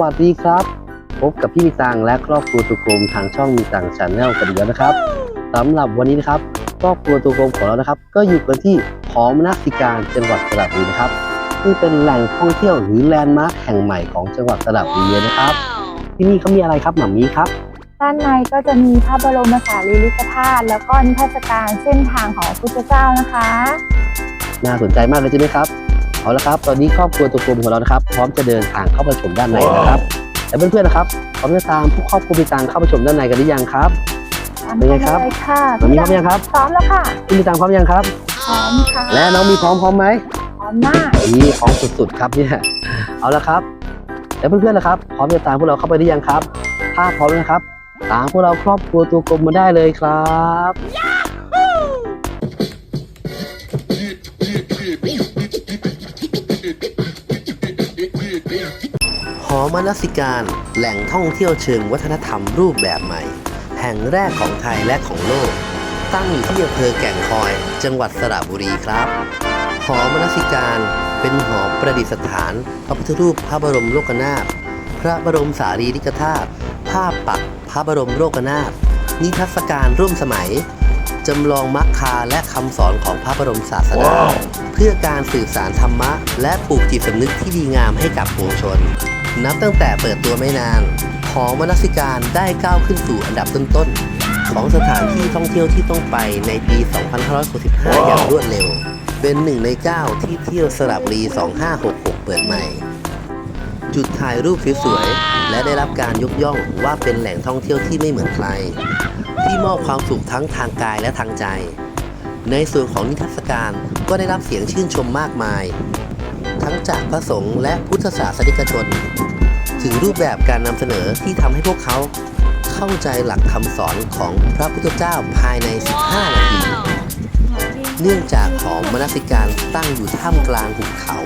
วัสดีครับ พบกับพี่มีตังและครอบครัวตัวกลมทางช่องมีตังชาแนลกันอีกแล้วนะครับสำหรับวันนี้นะครับครอบครัวตัวกลมของเรานะครับ ก็อยู่กันที่หอมนักสิการจังหวัดสระบุรีนะครับซึ่งเป็นแหล่งท่องเที่ยวหรือแลนด์มาร์คแห่งใหม่ของจังหวัดสระบุรีเลยนะครับ ที่นี่เขามีอะไรครับหมามีครับด้านในก็จะมีพระบรมสารีริกธาตุแล้วก็นิทรรศการเส้นทางของพระพุทธเจ้านะคะ น่าสนใจมากเลยใช่ไหมครับ เอาละครับ ตอนนี้ครอบครัวตัวกลมของเรานะครับ พร้อมจะเดินทางเข้าไปชมด้านในนะครับและเพื่อนๆนะครับพร้อมจะตามผู้ครอบครัวมีตังเข้าไปชมด้านในกันหรือยังครับตามเป็นไงครับไปเลยค่ะหมามีพร้อมยังครับ พร้อมแล้วค่ะพี่มีตังพร้อมยังครับ พร้อมค่ะ และน้องมีพร้อมพร้อมไหมพร้อมมากนี่พร้อมสุดๆครับเนี่ย เอาละครับ แล้วเพื่อนๆนะครับ พร้อมจะตามพวกเราเข้าไปหรือยังครับ ถ้าพร้อมแล้วนะครับ ตามพวกเราครอบครัวตัวกลมมาได้เลยครับ อมนสิการ แหล่งท่องเที่ยวเชิงวัฒนธรรมรูปแบบใหม่ แห่งแรกของไทยและของโลก ตั้งอยู่ที่อำเภอแก่งคอย จังหวัดสระบุรีครับ หอมนสิการเป็นหอประดิษฐาน พระพุทธรูปพระบรมโลกนาถพระบรมสารีริกธาตุภาพปักพระบรมโลกนาถนิทรรศการร่วมสมัยจำลองมรรคาและคำสอนของพระบรมศาสดาเพื่อการสื่อสารธรรมะ และปลูกจิตสำนึกที่ดีงามให้กับปวงชน นับตั้งแต่เปิดตัวไม่นาน หอมนสิการได้ก้าวขึ้นสู่อันดับต้นๆ ของสถานที่ท่องเที่ยวที่ต้องไปในปี 2565 อย่างรวดเร็ว เป็นหนึ่งใน9ที่เที่ยวสระบุรี 2566 เปิดใหม่ จุดถ่ายรูปสวยๆ และได้รับการยกย่องว่าเป็นแหล่งท่องเที่ยวที่ไม่เหมือนใคร ที่มอบความสุขทั้งทางกายและทางใจ ในส่วนของนิทรรศการก็ได้รับเสียงชื่นชมมากมาย ทั้งจากพระสงฆ์และพุทธศาสนิกชน ถึงรูปแบบการนำเสนอที่ทำให้พวกเขาเข้าใจหลักคำสอนของพระพุทธเจ้าภายใน 15 นาที เนื่องจากหอมนสิการตั้งอยู่ท่ามกลางหุบเขา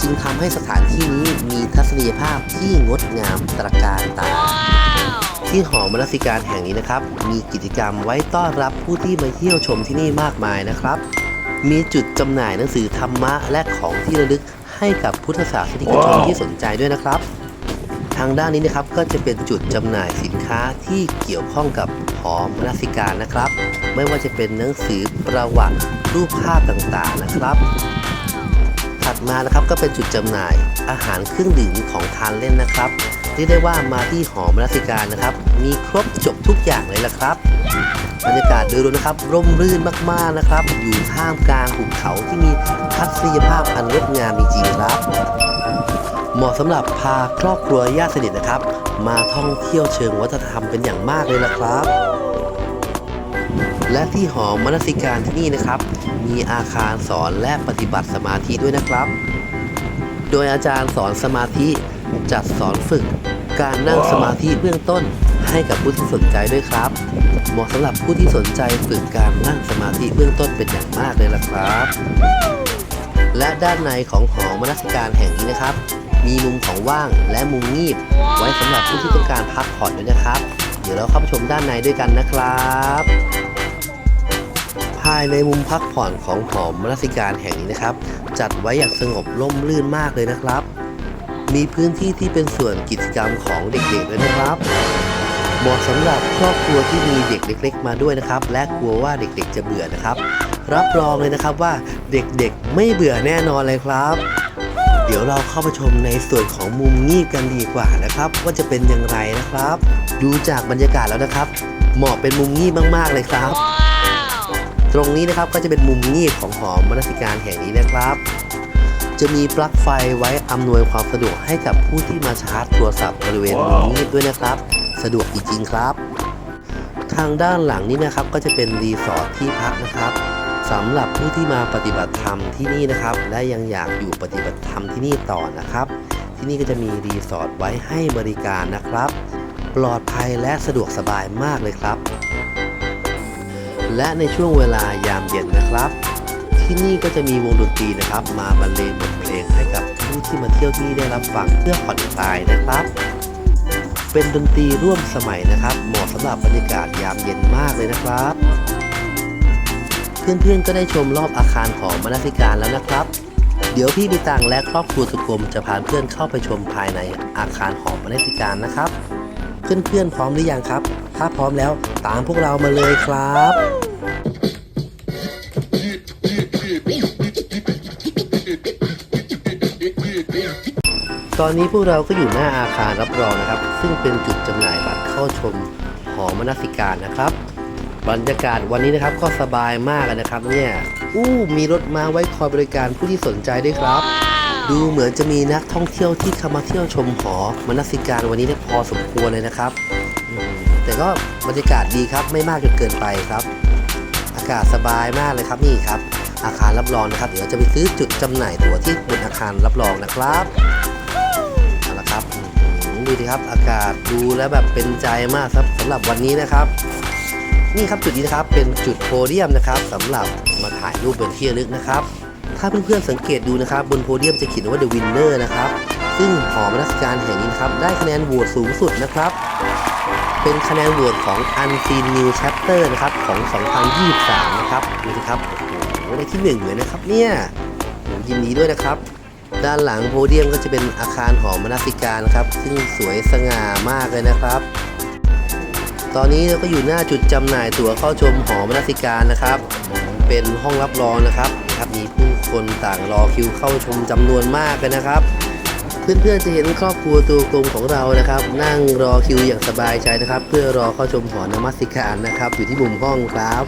จึงทำให้สถานที่นี้มีทัศนียภาพที่งดงามตระการตา ที่หอมนสิการแห่งนี้นะครับ มีกิจกรรมไว้ต้อนรับผู้ที่มาเที่ยวชมที่นี่มากมายนะครับ มีจุดจำหน่ายหนังสือธรรมะและของที่ระลึกให้กับพุทธศาสนิกชนที่สนใจด้วยนะครับ ทางด้านนี้นะครับก็จะเป็นจุดจำหน่ายสินค้าที่เกี่ยวข้องกับหอมนสิการนะครับ ไม่ว่าจะเป็นหนังสือประวัติรูปภาพต่างๆนะครับถัดมานะครับก็เป็นจุดจำหน่ายอาหารเครื่องดื่มของทานเล่นนะครับเรียกได้ว่ามาที่หอมนสิการนะครับ มีครบจบทุกอย่างเลยละครับ บรรยากาศโดยรวมนะครับ ร่มรื่นมากๆนะครับ อยู่ท่ามกลางหุบเขาที่มีทัศนียภาพอันงดงามจริงๆครับ เหมาะสำหรับพาครอบครัวญาติสนิทนะครับ มาท่องเที่ยวเชิงวัฒนธรรมเป็นอย่างมากเลยละครับ และที่หอมนสิการที่นี่นะครับ มีอาคารสอนและปฏิบัติสมาธิด้วยนะครับ โดยอาจารย์สอนสมาธิจัดสอนฝึกการนั่งสมาธิเบื้องต้น ให้กับผู้ที่สนใจด้วยครับ เหมาะสำหรับผู้ที่สนใจฝึกการนั่งสมาธิเบื้องต้นเป็นอย่างมากเลยล่ะครับ และด้านในของหอมนสิการแห่งนี้นะครับ มีมุมของว่างและมุมงีบ ไว้สำหรับผู้ที่ต้องการพักผ่อนด้วยนะครับ เดี๋ยวเราเข้าไปชมด้านในด้วยกันนะครับภายในมุมพักผ่อนของหอมนสิการแห่งนี้นะครับ จัดไว้อย่างสงบร่มรื่นมากเลยนะครับ มีพื้นที่ที่เป็นส่วนกิจกรรมของเด็กๆด้วยนะครับ มาะสำหรับครอบครัวที่มีเด็กเล็ก ๆ มาด้วยนะครับ และกลัวว่าเด็กๆจะเบื่อนะครับ รับรองเลยนะครับว่าเด็กๆไม่เบื่อแน่นอนเลยครับ เดี๋ยวเราเข้าไปชมในส่วนของมุมงีบกันดีกว่านะครับ ว่าจะเป็นอย่างไรนะครับ ดูจากบรรยากาศแล้วนะครับ เหมาะเป็นมุมงีบมากๆเลยครับ ตรงนี้นะครับก็จะเป็นมุมงีบของหอมนสิการแห่งนี้นะครับจะมีปลั๊กไฟไว้อำนวยความสะดวกให้กับผู้ที่มาชาร์จโทรศัพท์บริเวณมุมงีบด้วยนะครับ สะดวกจริงๆครับ ทางด้านหลังนี้นะครับก็จะเป็นรีสอร์ทที่พักนะครับสำหรับผู้ที่มาปฏิบัติธรรมที่นี่นะครับ และยังอยากอยู่ปฏิบัติธรรมที่นี่ต่อนะครับ ที่นี่ก็จะมีรีสอร์ทไว้ให้บริการนะครับ ปลอดภัยและสะดวกสบายมากเลยครับ และในช่วงเวลายามเย็นนะครับ ที่นี่ก็จะมีวงดนตรีนะครับ มาบรรเลงบทเพลงให้กับผู้ที่มาเที่ยวที่นี่ได้รับฟังเพื่อผ่อนคลายนะครับ เป็นดนตรีร่วมสมัยนะครับ เหมาะสำหรับบรรยากาศยามเย็นมากเลยนะครับ เพื่อนๆก็ได้ชมรอบอาคารของมนสิการแล้วนะครับ เดี๋ยวพี่มีตังและครอบครัวสุกรมจะพาเพื่อนเข้าไปชมภายในอาคารของมนสิการนะครับ เพื่อนๆพร้อมหรือยังครับ ถ้าพร้อมแล้วตามพวกเรามาเลยครับ ตอนนี้พวกเราก็อยู่หน้าอาคารรับรองนะครับ ซึ่งเป็นจุดจำหน่ายบัตรเข้าชมหอมนสิการนะครับ บรรยากาศวันนี้นะครับก็สบายมากเลยนะครับ เนี่ยอู้มีรถมาไว้คอยบริการผู้ที่สนใจด้วยครับ ดูเหมือนจะมีนักท่องเที่ยวที่เข้ามาเที่ยวชมหอมนสิการวันนี้เนี่ยพอสมควรเลยนะครับอืมแต่ก็บรรยากาศดีครับไม่มากจนเกินไปครับ อากาศสบายมากเลยครับนี่ครับ อาคารรับรองนะครับ เดี๋ยวจะไปซื้อจุดจำหน่ายตั๋วที่บนอาคารรับรองนะครับ ดูดิครับ อากาศดูแล้วแบบเป็นใจมากครับสำหรับวันนี้นะครับ นี่ครับจุดนี้นะครับเป็นจุดโพเดียมนะครับสำหรับมาถ่ายรูปเป็นที่ระลึกนะครับ ถ้าเพื่อนๆสังเกตดูนะครับ บนโพเดียมจะเขียนว่า The Winner นะครับ ซึ่งหอมราชการแห่งนี้ครับได้คะแนนโหวตสูงสุดนะครับเป็นคะแนนโหวตของ Unseen New Chapter นะครับของ 2023 นะครับดูสิครับโอ้โหได้ที่หนึ่งเลยนะครับเนี่ยโอ้ยินดีด้วยนะครับ ด้านหลังโพเดียมก็จะเป็นอาคารหอมนาสิการนะครับ ซึ่งสวยสง่ามากเลยนะครับ ตอนนี้เราก็อยู่หน้าจุดจำหน่ายตั๋วเข้าชมหอมนาสิการนะครับ เป็นห้องรับรองนะครับนะครับมีผู้คนต่างรอคิวเข้าชมจำนวนมากเลยนะครับ เพื่อนๆจะเห็นครอบครัวตัวกลมของเรานะครับ นั่งรอคิวอย่างสบายใจนะครับ เพื่อรอเข้าชมหอนมัสการนะครับ อยู่ที่มุมห้องครับ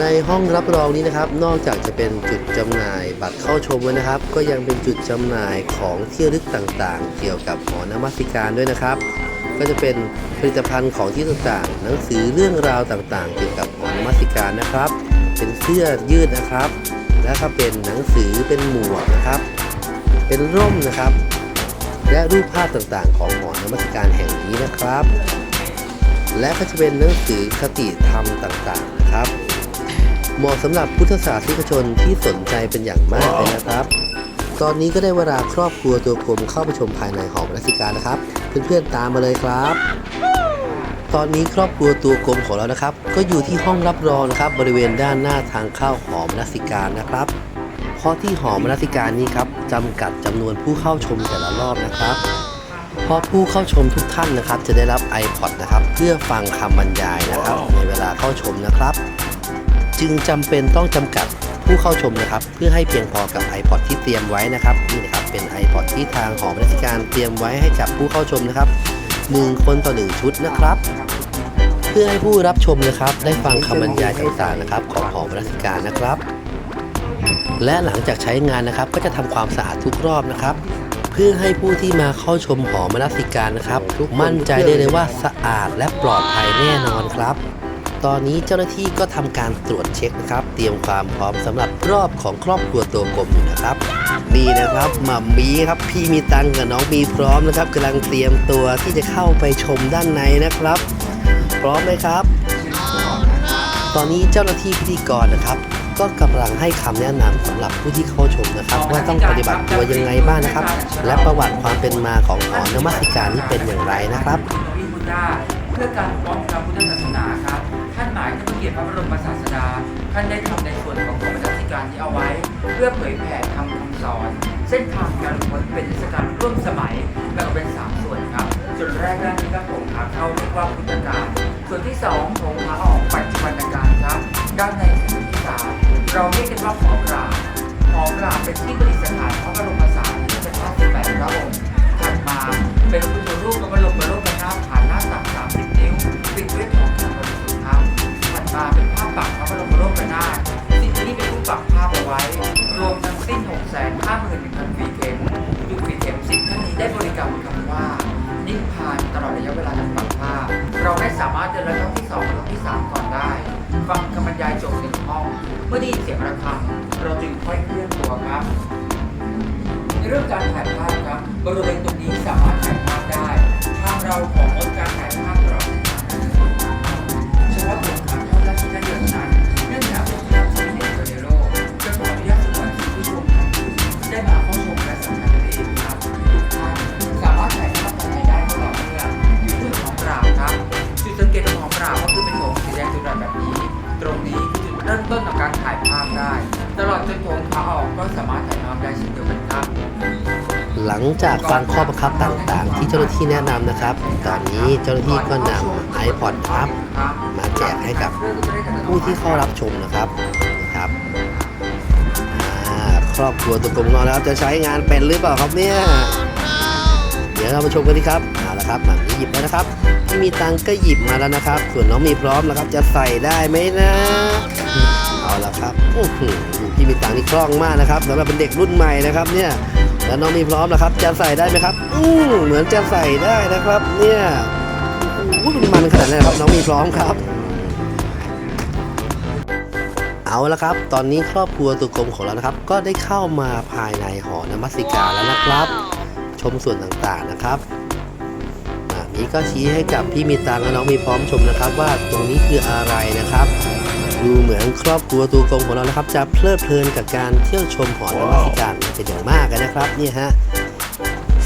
ในห้องรับรองนี้นะครับ นอกจากจะเป็นจุดจำหน่ายบัตรเข้าชมแล้วนะครับ ก็ยังเป็นจุดจำหน่ายของเที่ระลึกต่างๆ เกี่ยวกับหอนมัสการด้วยนะครับ ก็จะเป็นผลิตภัณฑ์ของที่ต่างๆ หนังสือเรื่องราวต่างๆ เกี่ยวกับหอนมัสการนะครับ เป็นเสื้อยืดนะครับ แล้วก็เป็นหนังสือเป็นหมวกนะครับ เป็นร่มนะครับ และรูปภาพต่างๆ ของหอนมัสการแห่งนี้นะครับ และก็จะเป็นหนังสือคติธรรมต่างๆนะครับ เหมาะสำหรับพุทธศาสนิกชนที่สนใจเป็นอย่างมากเลยนะครับ ตอนนี้ก็ได้เวลาครอบครัวตัวกลมเข้าไปชมภายในหอมนสิการนะครับ เพื่อนๆตามมาเลยครับ ตอนนี้ครอบครัวตัวกลมของเรานะครับ ก็อยู่ที่ห้องรับรองนะครับ บริเวณด้านหน้าทางเข้าหอมนสิการนะครับเพราะที่หอมนสิการนี้ครับจำกัดจำนวนผู้เข้าชมแต่ละรอบนะครับเพราะผู้เข้าชมทุกท่านนะครับ จะได้รับ iPod นะครับ เพื่อฟังคำบรรยายนะครับ ในเวลาเข้าชมนะครับ จึงจำเป็นต้องจำกัดผู้เข้าชมนะครับเพื่อให้เพียงพอกับ iPod ที่เตรียมไว้นะครับนี่นะครับเป็น iPod ที่ทางหอราชการเตรียมไว้ให้กับผู้เข้าชมนะครับหนึ่งคนต่อหนึ่งชุดนะครับ เพื่อให้ผู้รับชมนะครับได้ฟังคำบรรยายต่างๆนะครับของหอราชการนะครับ และหลังจากใช้งานนะครับก็จะทำความสะอาดทุกรอบนะครับ เพื่อให้ผู้ที่มาเข้าชมหอมนสิการนะครับมั่นใจได้เลยว่าสะอาดและปลอดภัยแน่นอนครับ ตอนนี้เจ้าหน้าที่ก็ทำการตรวจเช็คนะครับ เตรียมความพร้อมสำหรับรอบของครอบครัวตัวกลมอยู่นะครับ นี่นะครับหม่ำมีครับพี่มีตังกับน้องมีพร้อมนะครับกำลังเตรียมตัวที่จะเข้าไปชมด้านในนะครับ พร้อมไหมครับ ตอนนี้เจ้าหน้าที่พิธีกรนะครับก็กำลังให้คำแนะนำสำหรับผู้ที่เข้าชมนะครับ ว่าต้องปฏิบัติตัวยังไงบ้างนะครับ และประวัติความเป็นมาของหอนมัสการนี้เป็นอย่างไรนะครับวิพุทธา เพื่อการป้องกันพุทธศาสนาครับ ท่านหมายถึงเกียรติพระบรมศาสดา ท่านได้ทำในส่วนของกรมราชการที่เอาไว้ เพื่อเผยแผ่ทำคำสอน เส้นทางการหลวงเป็นเทศกาลร่วมสมัยแบ่งเป็นสามส่วนครับ ส่วนแรกด้านนี้ครับผมขาเข้าเรียกว่าพุทธกาลส่วนที่สองโถงขาออกปัจจุบันการครับ ด้านในส่วนที่สามเราเรียกกันว่าหอกราบหอกราบเป็นที่ประดิษฐานพระบรมสารีริกธาตุสิบแปดพระองค์ถัดมา เจ้าหน้าที่ก็นำ iPod ครับ มาแจกให้กับผู้ที่เข้ารับชมนะครับนะครับครอบครัวตัวกลมของเราแล้วจะใช้งานเป็นหรือเปล่าครับเนี่ยเดี๋ยวเรามาชมกันดีครับเอาละครับหมันนี้หยิบแล้วนะครับที่มีตังก็หยิบมาแล้วนะครับ ส่วนน้องมีพร้อมแล้วครับจะใส่ได้ไหมนะเอาละครับอื้อหือพี่มีตังนี่คล่องมากนะครับสำหรับเป็นเด็กรุ่นใหม่นะครับเนี่ยแล้วน้องมีพร้อมแล้วครับ จะใส่ได้ไหมครับ อืมเหมือนจะใส่ได้นะครับ เนี่ย อ้โหมันขนาดนั้นครับน้องมีพร้อมครับ เอาละครับ ตอนนี้ครอบครัวตัวกลมของเรานะครับ ก็ได้เข้ามาภายในหอนมัสสิการแล้วนะครับ ชมส่วนต่างๆนะครับอ่านี้ก็ชี้ให้กับพี่มีตังและน้องมีพร้อมชมนะครับ ว่าตรงนี้คืออะไรนะครับ ดูเหมือนครอบครัวตัวกลมของเรานะครับ จะเพลิดเพลินกับการเที่ยวชมหอนมัสการเป็นอย่างมากนะครับเนี่ยฮะ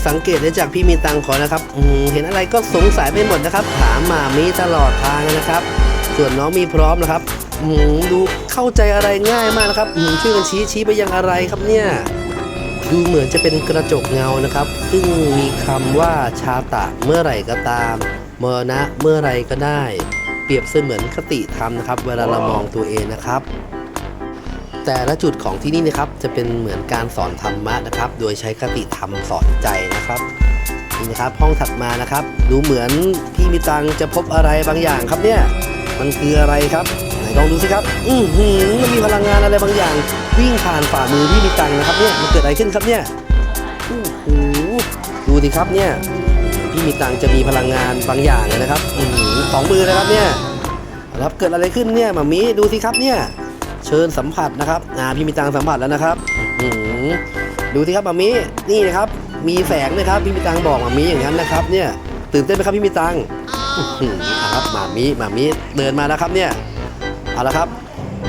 สังเกตได้จากพี่มีตังขอนะครับเห็นอะไรก็สงสัยไปหมดนะครับ ถามมามีตลอดทางนะครับ ส่วนน้องมีพร้อมนะครับดูเข้าใจอะไรง่ายมากนะครับช่วยกันชี้ชี้ไปยังอะไรครับเนี่ยดูเหมือนจะเป็นกระจกเงานะครับ ซึ่งมีคำว่าชาตะเมื่อไหร่ก็ตามมรณะเมื่อไรก็ได้ เปรียบเสมือนคติธรรมนะครับ เวลาเรามองตัวเองนะครับ แต่ละจุดของที่นี่นะครับจะเป็นเหมือนการสอนธรรมะนะครับ โดยใช้คติธรรมสอนใจนะครับนี่นะครับห้องถัดมานะครับ ดูเหมือนพี่มีตังจะพบอะไรบางอย่างครับเนี่ยมันคืออะไรครับไหนลองดูสิครับ อือหือมันมีพลังงานอะไรบางอย่าง วิ่งผ่านฝ่ามือพี่มีตังนะครับเนี่ยมันเกิดอะไรขึ้นครับเนี่ยโอ้โหดูดิครับเนี่ยพี่มีตังจะมีพลังงานบางอย่างนะครับอือหือสองมือนะครับเนี่ยรับเกิดอะไรขึ้นเนี่ยหมามีดูสิครับเนี่ย เชิญสัมผัสนะครับอ่าพี่มีตังสัมผัสแล้วนะครับอื้อหือดูสิครับหมามีนี่นะครับมีแสงนะครับพี่มีตังบอกหมามีอย่างนั้นนะครับ เนี่ยตื่นเต้นไหมครับพี่มีตังอื้อหืออะครับหมามีหมามีเดินมาแล้วครับเนี่ยเอาละครับ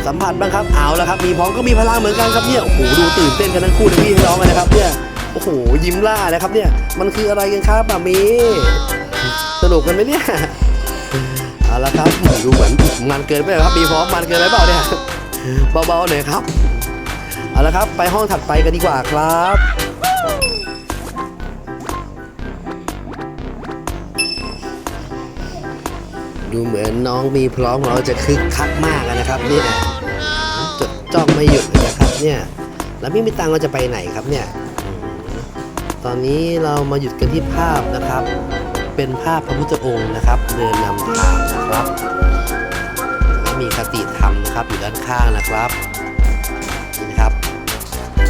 สัมผัสบ้างครับเอาละครับมีพร้อมก็มีพลังเหมือนกันครับเนี่ยโอ้โหดูตื่นเต้นกันทั้งคู่ทั้งพี่ทั้งน้องเลยนะครับเนี่ยโอ้โหยิ้มล่านะครับเนี่ยมันคืออะไรกันครับมามีสนุกกันไหมเนี่ยเอาละครับดูเหมือนมันเกินไปเหรอครับมีพร้อมมันเกินไปเปล่าเนี่ย เบาๆหน่อยครับ เอาละครับไปห้องถัดไปกันดีกว่าครับ ดูเหมือนน้องมีพร้อมของเราจะคึกคักมากนะครับเนี่ยจดจ้องไม่หยุดเลยนะครับเนี่ยแล้วพี่มิตังเราจะไปไหนครับเนี่ยตอนนี้เรามาหยุดกันที่ภาพนะครับ เป็นภาพพระพุทธองค์นะครับ เดินนำทางนะครับ นะครับอยู่ด้านข้างนะครับนี่นะครับ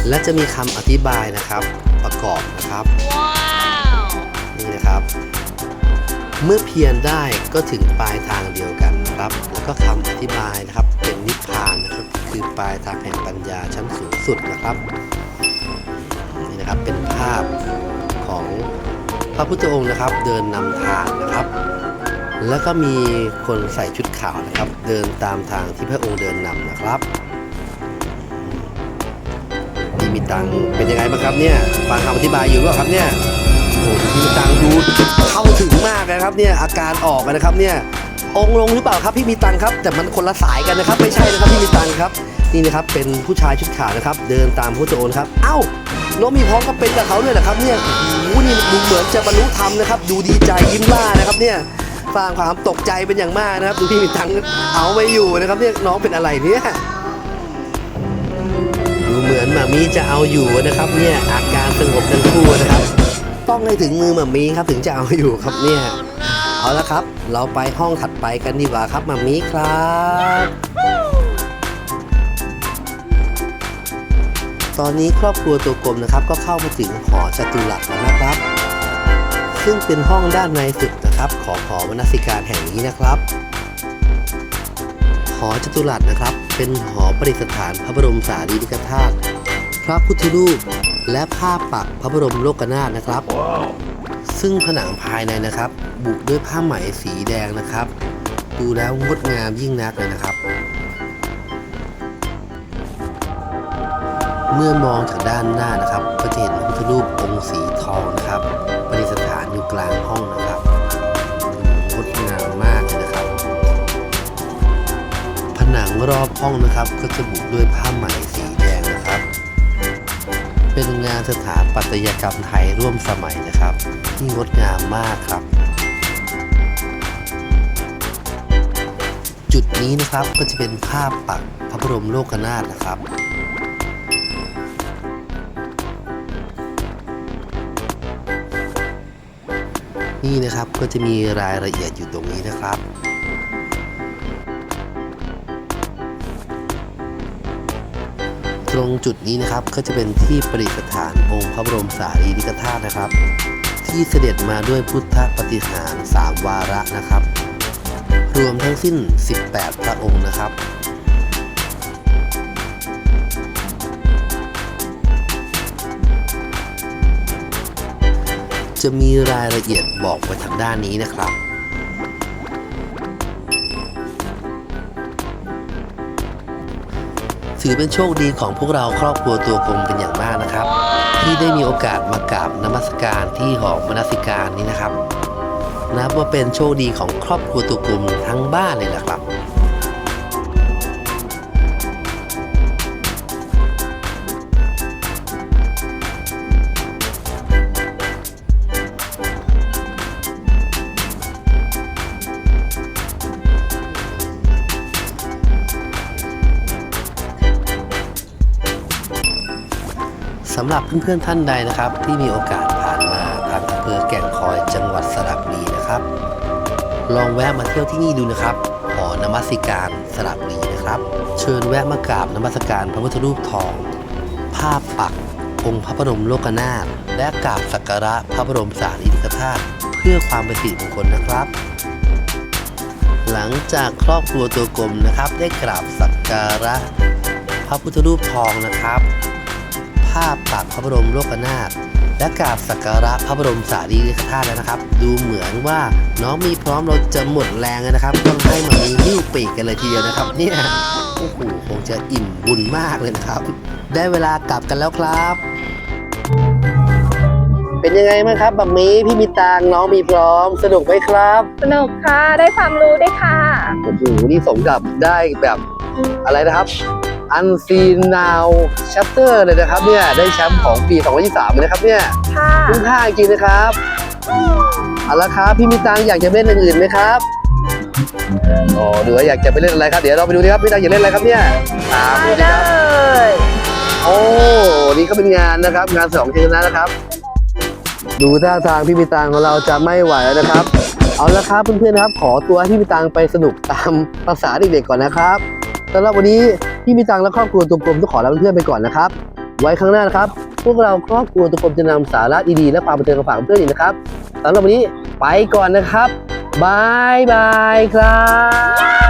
และจะมีคำอธิบายนะครับประกอบนะครับนี่นะครับ เมื่อเพียรได้ก็ถึงปลายทางเดียวกันนะครับ แล้วก็คำอธิบายนะครับเป็นนิพพานนะครับคือปลายทางแห่งปัญญาชั้นสูงสุดนะครับนี่นะครับเป็นภาพของพระพุทธองค์นะครับ เดินนำทางนะครับ แล้วก็มีคนใส่ชุดขาวนะครับ เดินตามทางที่พระองค์เดินนำนะครับนี่มีตังเป็นยังไงบ้างครับเนี่ยฟังคำอธิบายอยู่หรือเปล่าครับเนี่ยโอ้พี่มีตังดูเข้าถึงมากนะครับเนี่ยอาการออกนะครับเนี่ยองลงหรือเปล่าครับพี่มีตังครับ แต่มันคนละสายกันนะครับ ไม่ใช่นะครับพี่มีตังค์ครับ นี่นะครับเป็นผู้ชายชุดขาวนะครับ เดินตามผู้โจรครับ เอ้าน้องมีพร้อมก็เป็นกับเขาด้วยเหรอครับเนี่ยโอ้โหนี่ดูเหมือนจะบรรลุธรรมนะครับ ดูดีใจยิ้มล่านะครับเนี่ย สร้างความตกใจเป็นอย่างมากนะครับดูพี่มีตังเอาไม่อยู่นะครับเนี่ยน้องเป็นอะไรเนี่ยดูเหมือนหมามีจะเอาอยู่นะครับเนี่ยอาการสงบทั้งคู่นะครับ ต้องให้ถึงมือหมามีครับถึงจะเอาอยู่ครับเนี่ยเอาละครับ เราไปห้องถัดไปกันดีกว่าครับหมามีครับตอนนี้ครอบครัวตัวกลมนะครับ ก็เข้ามาถึงหอจตุรัสแล้วนะครับ ซึ่งเป็นห้องด้านในสุดนะครับของหอมนสิการแห่งนี้นะครับหอจตุรัสนะครับ เป็นหอประดิษฐานพระบรมสารีริกธาตุพระพุทธรูป และภาพปักพระบรมโลกนาถนะครับซึ่งผนังภายในนะครับ บุด้วยผ้าไหมสีแดงนะครับ ดูแล้วงดงามยิ่งนักเลยนะครับ เมื่อมองจากด้านหน้านะครับ ก็จะเห็นพระพุทธรูปองค์สีทองนะครับ กลางห้องนะครับงดงามมากเลยนะครับ ผนังรอบห้องนะครับก็จะบุด้วยผ้าไหมสีแดงนะครับ เป็นงานสถาปัตยกรรมไทยร่วมสมัยนะครับ ที่งดงามมากครับ จุดนี้นะครับก็จะเป็นภาพปักพระบรมโลกนาถนะครับ นี่นะครับก็จะมีรายละเอียดอยู่ตรงนี้นะครับตรงจุดนี้นะครับก็จะเป็นที่ประดิษฐานองค์พระบรมสารีริกธาตุนะครับ ที่เสด็จมาด้วยพุทธปฏิหารย์3วาระนะครับ รวมทั้งสิ้น 18 พระองค์นะครับ จะมีรายละเอียดบอกไว้ทางด้านนี้นะครับถือเป็นโชคดีของพวกเราครอบครัวตัวกลมเป็นอย่างมากนะครับ ที่ได้มีโอกาสมากราบนมัสการที่หอมนสิการนี้นะครับ นับว่าเป็นโชคดีของครอบครัวตัวกลมทั้งบ้านเลยนะครับ สำหรับเพื่อนๆท่านใดนะครับ ที่มีโอกาสผ่านมาทางอำเภอแก่งคอยจังหวัดสระบุรีนะครับ ลองแวะมาเที่ยวที่นี่ดูนะครับหอนมัสการสระบุรีนะครับ เชิญแวะมากราบนมัสการพระพุทธรูปทองภาพปักองค์พระบรมโลกนาถและกราบสักการะพระบรมสารีริกธาตุเพื่อความเป็นสิริมงคลนะครับ หลังจากครอบครัวตัวกลมนะครับ ได้กราบสักการะพระพุทธรูปทองนะครับาพปักพระบรมโลกนาถและกราบสักการะพระบรมสารีริกธาตุแล้วนะครับ ดูเหมือนว่าน้องมีพร้อมเราจะหมดแรงแล้วนะครับ ต้องให้มามีนิ้วปีกกันเลยทีเดียวนะครับเนี่ยโอ้โหคงจะอิ่มบุญมากเลยนะครับ ได้เวลากลับกันแล้วครับ เป็นยังไงบ้างครับบัมมีพี่มีตางน้องมีพร้อมสนุกไหมครับสนุกค่ะ ได้ความรู้ด้วยค่ะโอ้โหนี่สมกับได้แบบอะไรนะครับ อันซีนนาวชัปเตอร์เลยนะครับเนี่ยได้แชมป์ของปี 2023เลยนะครับเนี่ยค่ะคุ้มค่าจริงๆนะครับเอาละครับพี่มีตังค์อยากจะเล่นอย่างอื่นไหมครับอ๋อหรือว่าอยากจะไปเล่นอะไรครับเดี๋ยวเราไปดูดีครับพี่ตังค์อยากเล่นอะไรครับเนี่ยตามไปดูเลดิครับยโอ้นี่ก็เป็นงานนะครับ งานสองชนะนะครับ ดูท่าทางพี่มีตังค์ของเราจะไม่ไหวแล้วนะครับเอาละครับเพื่อนๆนะครับ ขอตัวให้พี่มีตังค์ไปสนุกตามภาษาเด็กๆก่อนนะครับสำหรับวันนี้พี่มีตังและครอบครัวตัวกลมต้องขอลาเพื่อนๆไปก่อนนะครับ ไว้ครั้งหน้านะครับ พวกเราครอบครัวตัวกลมจะนำสาระดีๆและความบันเทิงมาฝากเพื่อนๆอีกนะครับสำหรับวันนี้ไปก่อนนะครับบายบายครับ